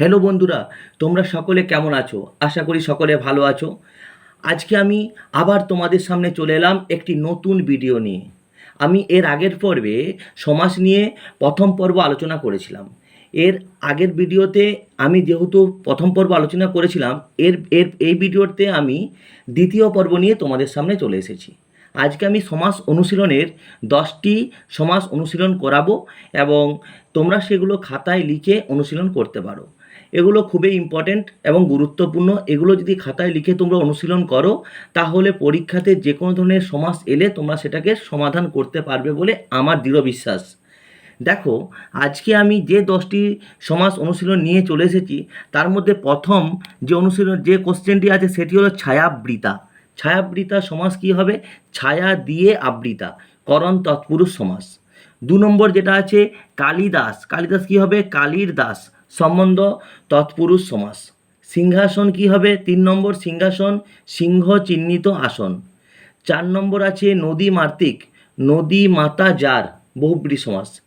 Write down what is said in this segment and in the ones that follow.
Hello বন্ধুরা, তোমরা সকলে কেমন আছো? আশা করি সকলে ভালো আছো। আজকে আমি আবার তোমাদের সামনে চলে এলাম একটি নতুন ভিডিও নিয়ে। আমি এর আগের পর্বে সমাজ নিয়ে প্রথম পর্ব আলোচনা করেছিলাম। এর আগের ভিডিওতে আমি যেহেতু প্রথম পর্ব আলোচনা করেছিলাম, এর এর, এই ভিডিওতে আমি দ্বিতীয় পর্ব নিয়ে তোমাদের সামনে চলে এসেছি। আজকে আমি সমাস অনুশীলনের দশটি সমাস অনুশীলন করাবো এবং তোমরা সেগুলো খাতায় লিখে অনুশীলন করতে পারো। এগুলো খুবই ইম্পর্ট্যান্ট এবং গুরুত্বপূর্ণ। এগুলো যদি খাতায় লিখে তোমরা অনুশীলন করো, তাহলে পরীক্ষাতে যে কোনো ধরনের সমাস এলে তোমরা সেটাকে সমাধান করতে পারবে বলে আমার দৃঢ় বিশ্বাস। দেখো, আজকে আমি যে দশটি সমাস অনুশীলন নিয়ে চলে এসেছি, তার মধ্যে প্রথম যে অনুশীলন, যে কোশ্চেনটি আছে, সেটি হলো ছায়াবৃতা। ছায়াবৃতা সমাস কী হবে? ছায়া দিয়ে আবৃতা। করণ তৎপুরুষ সমাস। দু নম্বর যেটা আছে, কালিদাস। কালিদাস কী হবে? কালীর দাস সম্বন্ধ তৎপুরুষ সমাস। সিংহাসন কী হবে? তিন নম্বর সিংহাসন, সিংহ চিহ্নিত আসন। চার নম্বর আছে নদী মার্তিক নদী মাতা যার, বহুব্রী সমাস।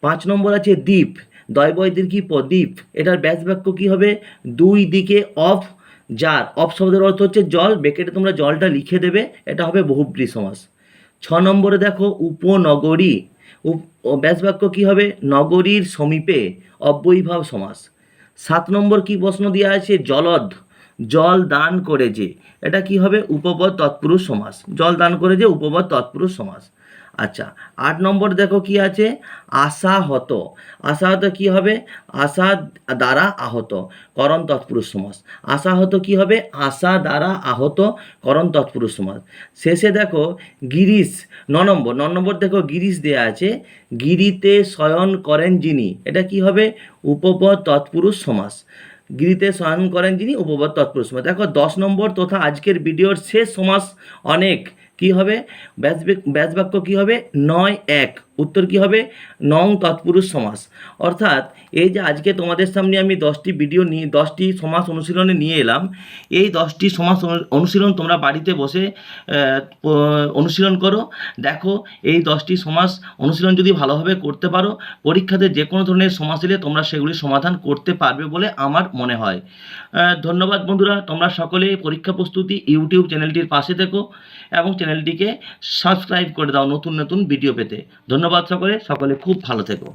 পাঁচ নম্বর আছে দ্বীপ। দয়বয় দীর্ঘি প দ্বীপ এটার ব্যাস বাক্য কী হবে? দুই দিকে অফ যার অফ শব্দের অর্থ হচ্ছে জল, বেকেটে তোমরা জলটা লিখে দেবে, এটা হবে বহুব্রী সমাস। ছ নম্বরে দেখো, উপনগরী। ব্যাস বাক্য কী হবে? নগরীর সমীপে অব্যয়ীভাব সমাস। সাত নম্বর কি প্রশ্ন দেওয়া আছে? জলদ, জল দান করে যে। এটা কি হবে? উপপদ তৎপুরুষ সমাস। জল দান করে যে, উপপদ তৎপুরুষ সমাস। আচ্ছা আট নম্বর দেখো কি আছে? আশাহত। আশাহত কি হবে? আশা দ্বারা আহত, করণ তৎপুরুষ সমাস। আশাহত কি হবে? আশা দ্বারা আহত, করণ তৎপুরুষ সমাস। শেষে দেখো গিরিশ, ন নম্বর ন নম্বর দেখো গিরিশ দেয়া আছে, গিরিতে শয়ন করেন যিনি, এটা কি হবে? উপপদ তৎপুরুষ সমাস। গিরিতে শয়ন করেন যিনি, উপপদ তৎপুরুষ সমাস। দেখো দশ নম্বর তথা আজকের ভিডিওর শেষ সমাস অনেক। কি হবে? ব্যাস ব্যাস বাক্য কি হবে? নয় এক। উত্তর কি হবে? নং তৎপুরুষ সমাস। অর্থাৎ এই যে আজকে তোমাদের সামনে আমি দশটি ভিডিও নিয়ে, দশটি সমাস অনুশীলনে নিয়ে এলাম। এই দশটি সমাস অনু- অনুশীলন তোমরা বাড়িতে বসে অনুশীলন করো। দেখো, এই দশটি সমাস অনুশীলন যদি ভালোভাবে করতে পারো, পরীক্ষাতে যে কোনো ধরনের সমাস এলে তোমরা সেগুলি সমাধান করতে পারবে বলে আমার মনে হয়। ধন্যবাদ বন্ধুরা। তোমরা সকলে পরীক্ষা প্রস্তুতি ইউটিউব চ্যানেলটির পাশে থেকো এবং চ্যানেলটিকে সাবস্ক্রাইব করে দাও নতুন নতুন ভিডিও পেতে। ধন্যবাদ সকলে সকলে খুব ভালো থেকো।